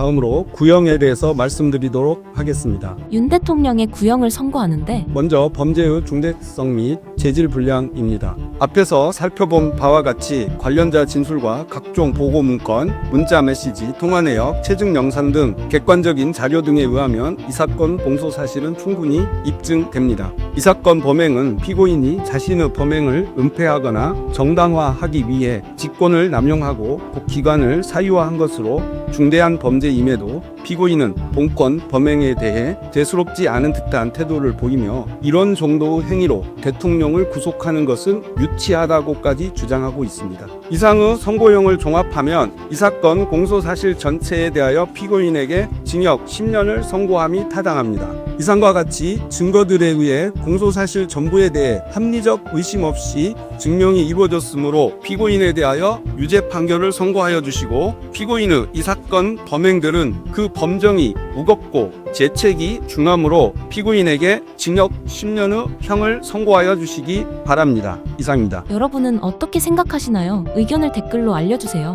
다음으로 구형에 대해서 말씀드리도록 하겠습니다. 윤 대통령의 구형을 선고하는데 먼저 범죄의 중대성 및 재질 불량입니다. 앞에서 살펴본 바와 같이 관련자 진술과 각종 보고 문건, 문자 메시지, 통화 내역, 체증 영상 등 객관적인 자료 등에 의하면 이 사건 공소 사실은 충분히 입증됩니다. 이 사건 범행은 피고인이 자신의 범행을 은폐하거나 정당화하기 위해 직권을 남용하고 기관을 사유화한 것으로 중대한 범죄임에도 피고인은 본건 범행에 대해 대수롭지 않은 듯한 태도를 보이며 이런 정도의 행위로 대통령을 구속하는 것은 유치하다고까지 주장하고 있습니다. 이상의 선고형을 종합하면 이 사건 공소 사실 전체에 대하여 피고인에게 징역 10년을 선고함이 타당합니다. 이상과 같이 증거들에 의해 공소 사실 전부에 대해 합리적 의심 없이 증명이 이루어졌으므로 피고인에 대하여 유죄 판결을 선고하여 주시고 피고인의 이 사건 범행들은 그 범정이 무겁고 재책이 중함으로 피고인에게 징역 10년의 형을 선고하여 주시기 바랍니다. 이상입니다. 여러분은 어떻게 생각하시나요? 의견을 댓글로 알려주세요.